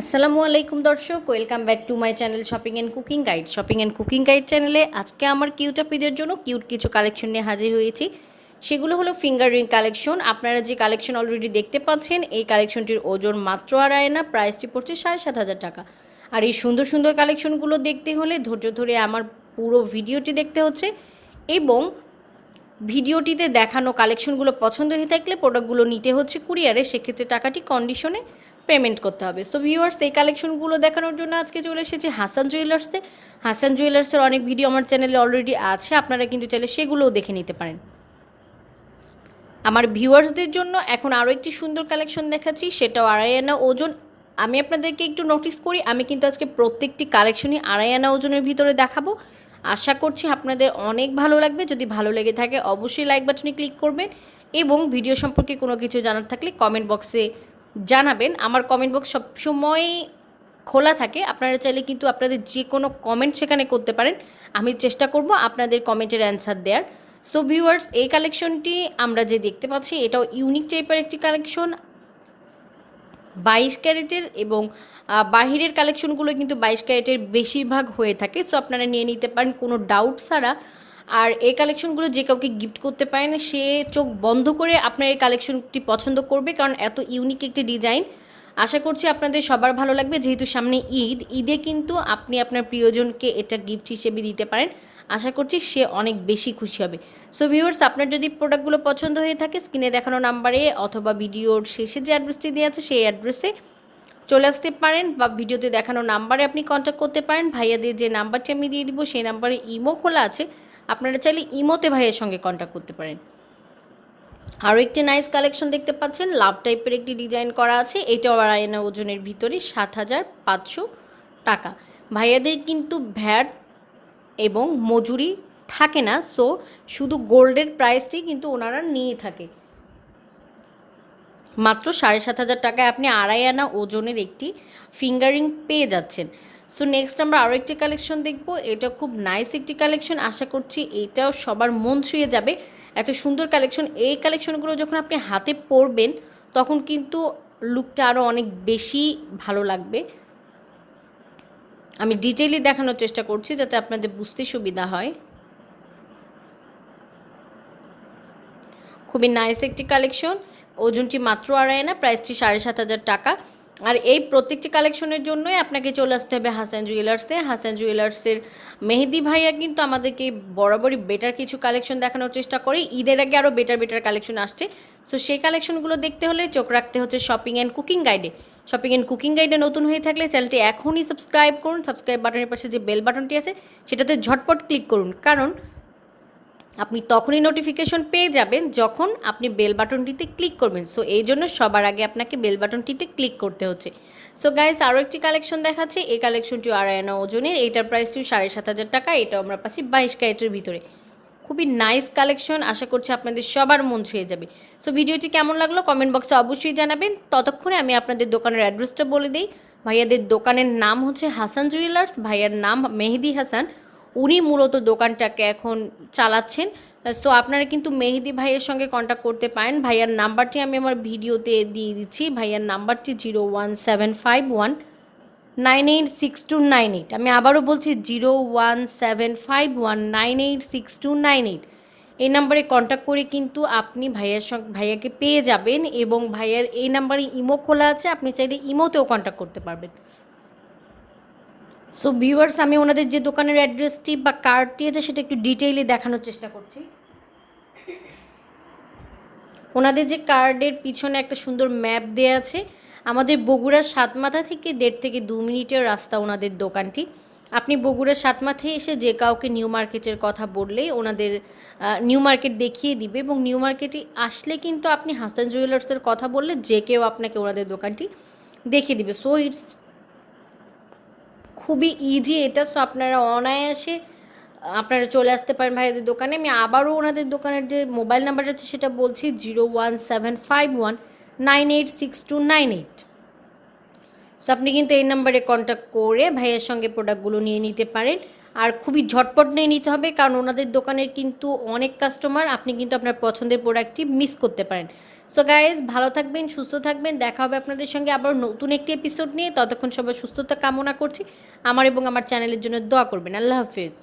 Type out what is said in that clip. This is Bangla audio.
আসসালামু আলাইকুম দর্শক, welcome back to my channel shopping and cooking guide. Shopping and cooking guide চ্যানেলে আজকে আমার কিউট আপিদের জন্য কিউট কিছু কালেকশন নিয়ে হাজির হয়েছি। সেগুলো হলো ফিঙ্গার রিং কালেকশন। আপনারা যে কালেকশন অলরেডি দেখতে পাচ্ছেন, এই কালেকশনটির ওজন মাত্র আড়াই না প্রাইসটি পড়ছে সাড়ে সাত হাজার টাকা। আর এই সুন্দর সুন্দর কালেকশনগুলো দেখতে হলে ধৈর্য ধরে আমার পুরো ভিডিওটি দেখতে হচ্ছে এবং ভিডিওটিতে দেখানো কালেকশনগুলো পছন্দ হয়ে থাকলে প্রোডাক্টগুলো নিতে হচ্ছে কুরিয়ারে সেক্ষেত্রে টাকাটি কন্ডিশনে পেমেন্ট করতে হবে। সো ভিউয়ার্স এই কালেকশনগুলো দেখানোর জন্য আজকে চলে এসেছি হাসান জুয়েলার্সে হাসান জুয়েলার্সের অনেক ভিডিও আমার চ্যানেলে অলরেডি আছে, আপনারা কিন্তু চাইলে সেগুলোও দেখে নিতে পারেন। আমার ভিউয়ার্সদের জন্য এখন আরও একটি সুন্দর কালেকশন দেখাচ্ছি, সেটাও আড়াই আনা ওজন। আমি আপনাদেরকে একটু নোটিস করি, আমি কিন্তু আজকে প্রত্যেকটি কালেকশনই আড়াই আনা ওজনের ভিতরে দেখাবো। আশা করছি আপনাদের অনেক ভালো লাগবে, যদি ভালো লেগে থাকে অবশ্যই লাইক বাটনে ক্লিক করবেন এবং ভিডিও সম্পর্কে কোনো কিছু জানার থাকলে কমেন্ট বক্সে জানাবেন। আমার কমেন্ট বক্স সবসময় খোলা থাকে। আপনারা চাইলে কিন্তু আপনাদের যে কোনো কমেন্ট সেখানে করতে পারেন। আমি চেষ্টা করব আপনাদের কমেন্টের অ্যান্সার দেওয়ার সো ভিউয়ার্স এই কালেকশনটি আমরা যে দেখতে পাচ্ছি, এটাও ইউনিক টাইপের একটি কালেকশন বাইশ ক্যারেটের এবং বাহিরের কালেকশনগুলো কিন্তু বাইশ ক্যারেটের বেশিরভাগ হয়ে থাকে। সো আপনারা নিয়ে নিতে পারেন, কোনো ডাউট ছাড়া। আর এই কালেকশনগুলো যে কাউকে গিফট করতে পারেন সে চোখ বন্ধ করে আপনার এই কালেকশনটি পছন্দ করবে, কারণ এত ইউনিক একটি ডিজাইন আশা করছি আপনাদের সবার ভালো লাগবে, যেহেতু সামনে ঈদ, ঈদে কিন্তু আপনি আপনার প্রিয়জনকে এটা গিফট হিসেবে দিতে পারেন। আশা করছি সে অনেক বেশি খুশি হবে। সো ভিউয়ার্স আপনার যদি প্রোডাক্টগুলো পছন্দ হয়ে থাকে স্ক্রিনে দেখানো নাম্বারে অথবা ভিডিওর শেষে যে অ্যাড্রেসটি দেওয়া আছে, সেই অ্যাড্রেসে চলে আসতে পারেন বা ভিডিওতে দেখানো নাম্বারে আপনি কন্ট্যাক্ট করতে পারেন। ভাইয়াদের যে নাম্বারটি আমি দিয়ে দিব, সেই নাম্বারে ইমো খোলা আছে। আপনারা চাইলে ইমোতে ভাইয়ের সঙ্গে কন্ট্যাক্ট করতে পারেন। আরও একটি নাইস কালেকশন দেখতে পাচ্ছেন লাভ টাইপের একটি ডিজাইন করা আছে, এটাও আড়াইনা ওজনের ভিতরে সাত হাজার পাঁচশো টাকা। ভাইয়াদের কিন্তু ভ্যাট এবং মজুরি থাকে না সো শুধু গোল্ডের প্রাইসটি কিন্তু ওনারা নিয়ে থাকে। মাত্র সাড়ে সাত হাজার টাকায় আপনি আড়াই আনা ওজনের একটি ফিঙ্গারিং পেয়ে যাচ্ছেন। সো নেক্সট আমরা আরও একটি কালেকশন দেখব। এটা খুব নাইস একটি কালেকশন আশা করছি এটাও সবার মন ছুঁয়ে যাবে। এত সুন্দর কালেকশন এই কালেকশনগুলো যখন আপনি হাতে পরবেন, তখন কিন্তু লুকটা আরও অনেক বেশি ভালো লাগবে। আমি ডিটেইলি দেখানোর চেষ্টা করছি যাতে আপনাদের বুঝতে সুবিধা হয়। খুবই নাইস একটি কালেকশন ওজনটি মাত্র আড়াই না প্রাইসটি সাড়ে সাত হাজার টাকা। আর এই প্রত্যেকটি কালেকশনের জন্যই আপনাকে চলে আসতে হবে হাসান জুয়েলার্সে হাসান জুয়েলার্সের মেহেদি ভাইয়া কিন্তু আমাদেরকে বরাবরই বেটার কিছু কালেকশন দেখানোর চেষ্টা করে। ঈদের আগে আরও বেটার বেটার কালেকশন আসছে। সো সেই কালেকশনগুলো দেখতে হলে চোখ রাখতে হচ্ছে শপিং অ্যান্ড কুকিং গাইডে শপিং অ্যান্ড কুকিং গাইডে নতুন হয়ে থাকলে চ্যানেলটি এখনই সাবস্ক্রাইব করুন। সাবস্ক্রাইব বাটনের পাশে যে বেল বাটনটি আছে, সেটাতে ঝটপট ক্লিক করুন। কারণ আপনি তখনই নোটিফিকেশন পেয়ে যাবেন যখন আপনি বেল বাটনটিতে ক্লিক করবেন। সো এই জন্য সবার আগে আপনাকে বেল বাটনটিতে ক্লিক করতে হচ্ছে। সো গাইস আরও একটি কালেকশন দেখাচ্ছে। এই কালেকশনটিও আড়াই ওজনের। এইটার প্রাইসটিও সাড়ে সাত হাজার টাকা। এটাও আমরা পাচ্ছি বাইশ ক্যারেটের ভিতরে। খুবই নাইস কালেকশন আশা করছি আপনাদের সবার মন ছুঁয়ে যাবে। সো ভিডিওটি কেমন লাগল কমেন্ট বক্সে অবশ্যই জানাবেন। ততক্ষণে আমি আপনাদের দোকানের অ্যাড্রেসটা বলে দিই। ভাইয়াদের দোকানের নাম হচ্ছে হাসান জুয়েলার্স ভাইয়ার নাম মেহেদি হাসান। উনি মূলত দোকানটাকে এখন চালাচ্ছেন। সো আপনারা কিন্তু মেহেদি ভাইয়ের সঙ্গে কন্ট্যাক্ট করতে পারেন। ভাইয়ার নাম্বারটি আমি আমার ভিডিওতে দিয়ে দিচ্ছি। ভাইয়ার নাম্বারটি zero one seven five one nine eight six two nine eight. আমি আবারও বলছি zero one seven five one nine eight six two nine eight. এই নাম্বারে কন্ট্যাক্ট করে কিন্তু আপনি ভাইয়ার সঙ্গে, ভাইয়াকে পেয়ে যাবেন এবং ভাইয়ার এই নাম্বারে ইমো খোলা আছে। আপনি চাইলে ইমোতেও কন্ট্যাক্ট করতে পারবেন। সো ভিউয়ার্স আমি ওনাদের যে দোকানের অ্যাড্রেসটি বা কার্ডটি আছে, সেটা একটু ডিটেইলে দেখানোর চেষ্টা করছি। ওনাদের যে কার্ডের পিছনে একটা সুন্দর ম্যাপ দেওয়া আছে, আমাদের বগুড়ার সাতমাথা থেকে দেড় থেকে দু মিনিটের রাস্তা ওনাদের দোকানটি। আপনি বগুড়ার সাতমাথায় এসে যে কাউকে নিউ মার্কেটের কথা বললেই ওনাদের নিউ মার্কেট দেখিয়ে দিবে এবং নিউ মার্কেটে আসলে কিন্তু আপনি হাসান জুয়েলার্সের কথা বললে যে কেউ আপনাকে ওনাদের দোকানটি দেখিয়ে দিবে। সো ইটস খুবই ইজি এটা সো আপনারা অনায়াসে, আপনারা চলে আসতে পারেন ভাইয়াদের দোকানে। আমি আবারও ওনাদের দোকানের যে মোবাইল নাম্বার আছে সেটা বলছি zero one seven five one nine eight six two nine eight so আপনি কিন্তু এই নাম্বারে কন্ট্যাক্ট করে ভাইয়ের সঙ্গে প্রোডাক্টগুলো নিয়ে নিতে পারেন। আর খুবই ঝটপট নিয়ে নিতে হবে, কারণ ওনাদের দোকানের কিন্তু অনেক কাস্টমার আপনি কিন্তু আপনার পছন্দের প্রোডাক্টটি মিস করতে পারেন। সো গাইজ ভালো থাকবেন, সুস্থ থাকবেন, দেখা হবে আপনাদের সঙ্গে আবার নতুন একটি এপিসোড নিয়ে। ততক্ষণ সবাই সুস্থতা কামনা করছি। আমার এবং আমার চ্যানেলের জন্য দোয়া করবেন। আল্লাহ হাফিজ।